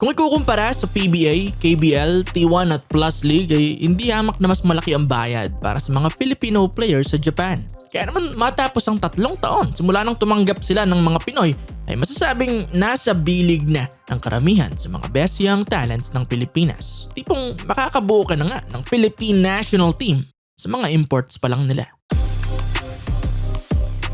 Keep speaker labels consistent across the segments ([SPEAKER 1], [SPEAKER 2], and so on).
[SPEAKER 1] Kung ikukumpara sa PBA, KBL, T1 at Plus League ay hindi hamak na mas malaki ang bayad para sa mga Filipino players sa Japan. Kaya naman matapos ang tatlong taon simula nang tumanggap sila ng mga Pinoy ay masasabing nasa bilig na ang karamihan sa mga best young talents ng Pilipinas. Tipong makakabuo ka na nga ng Philippine national team sa mga imports pa lang nila.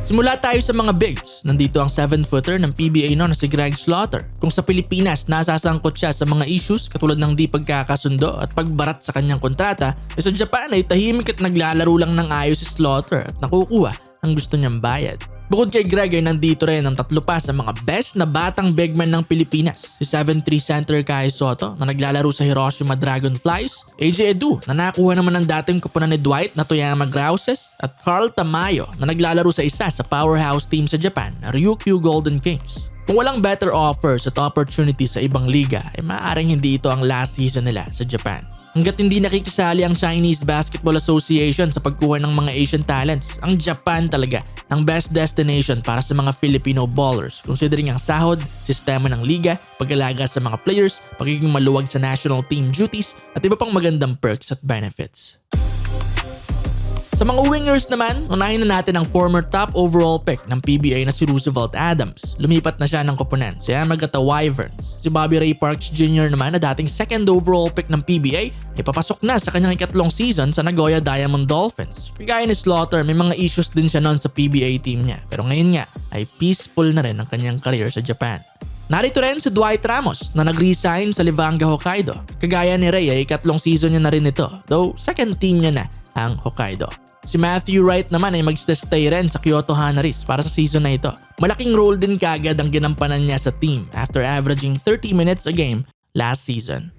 [SPEAKER 1] Simula tayo sa mga bigs. Nandito ang 7-footer ng PBA no na si Greg Slaughter. Kung sa Pilipinas nasasangkot siya sa mga issues katulad ng di pagkakasundo at pagbarat sa kanyang kontrata, eh sa Japan ay tahimik at naglalaro lang ng ayos si Slaughter at nakukuha ang gusto niyang bayad. Bukod kay Greg ay nandito rin ang tatlo pa sa mga best na batang bigman ng Pilipinas. Si 7'3 center Kai Soto na naglalaro sa Hiroshima Dragonflies, AJ Edu na nakuha naman ng dating kupunan ni Dwight na Toyama Grouses, at Carl Tamayo na naglalaro sa isa sa powerhouse team sa Japan na Ryukyu Golden Kings. Kung walang better offers at opportunities sa ibang liga, ay maaaring hindi ito ang last season nila sa Japan. Hanggat hindi nakikisali ang Chinese Basketball Association sa pagkuha ng mga Asian talents, ang Japan talaga ang best destination para sa mga Filipino ballers considering ang sahod, sistema ng liga, pag-alaga sa mga players, pagiging maluwag sa national team duties at iba pang magandang perks at benefits. Sa mga wingers naman, unahin na natin ang former top overall pick ng PBA na si Roosevelt Adams. Lumipat na siya ng koponan sa Yamagata Wyverns. Si Bobby Ray Parks Jr. naman na dating second overall pick ng PBA ay papasok na sa kanyang ikatlong season sa Nagoya Diamond Dolphins. Kagaya ni Slaughter, may mga issues din siya noon sa PBA team niya. Pero ngayon nga ay peaceful na rin ang kanyang career sa Japan. Narito rin si Dwight Ramos na nag-resign sa Livanga Hokkaido. Kagaya ni Ray ay ikatlong season niya na rin ito, though second team niya na ang Hokkaido. Si Matthew Wright naman ay mag-stay rin sa Kyoto Hanaris para sa season na ito. Malaking role din kagad ang ginampanan niya sa team after averaging 30 minutes a game last season.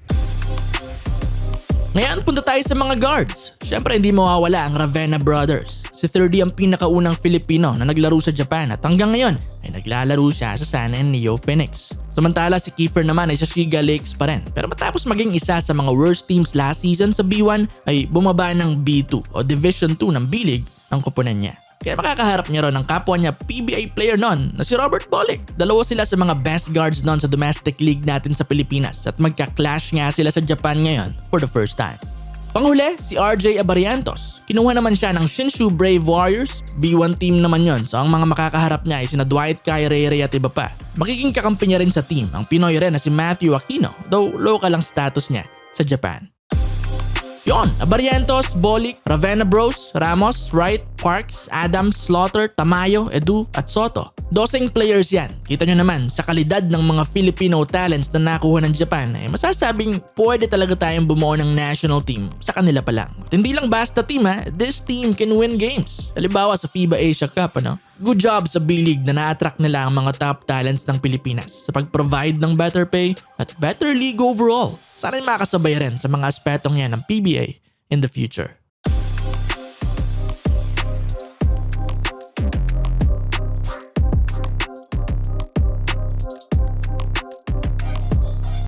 [SPEAKER 1] Ngayon, punta tayo sa mga guards. Siyempre, hindi mawawala ang Ravenna Brothers. Si 30 ang pinakaunang Filipino na naglaro sa Japan at hanggang ngayon ay naglalaro siya sa San Neo Phoenix. Samantala si Kiefer naman ay sa Shiga Lakes pa rin. Pero matapos maging isa sa mga worst teams last season sa B1 ay bumaba ng B2 o Division 2 ng B-League ang kupunan niya. Kaya makakaharap niya ron ng kapwa niya PBA player nun na si Robert Bolick. Dalawa sila sa mga best guards nun sa domestic league natin sa Pilipinas at magka-clash nga sila sa Japan ngayon for the first time. Panghuli, si RJ Abariantos. Kinuha naman siya ng Shinshu Brave Warriors. B1 team naman yon so ang mga makakaharap niya ay sina Dwight Kai Rere at iba pa. Magiging kakampi niya rin sa team ang Pinoy rin na si Matthew Aquino, though local ang status niya sa Japan. Yon, Abarientos, Bolik, Ravenna Bros, Ramos, Wright, Parks, Adams, Slaughter, Tamayo, Edu, at Soto. Dosing players yan. Kita nyo naman, sa kalidad ng mga Filipino talents na nakuha ng Japan, eh, masasabing pwede talaga tayong bumuo ng national team sa kanila pa lang. At hindi lang basta team ha, this team can win games. Halimbawa sa FIBA Asia Cup, ano? Good job sa B-League na na-attract nila ang mga top talents ng Pilipinas sa pag-provide ng better pay at better league overall. Sana'y makasabay rin sa mga aspetong yan ng PBA in the future.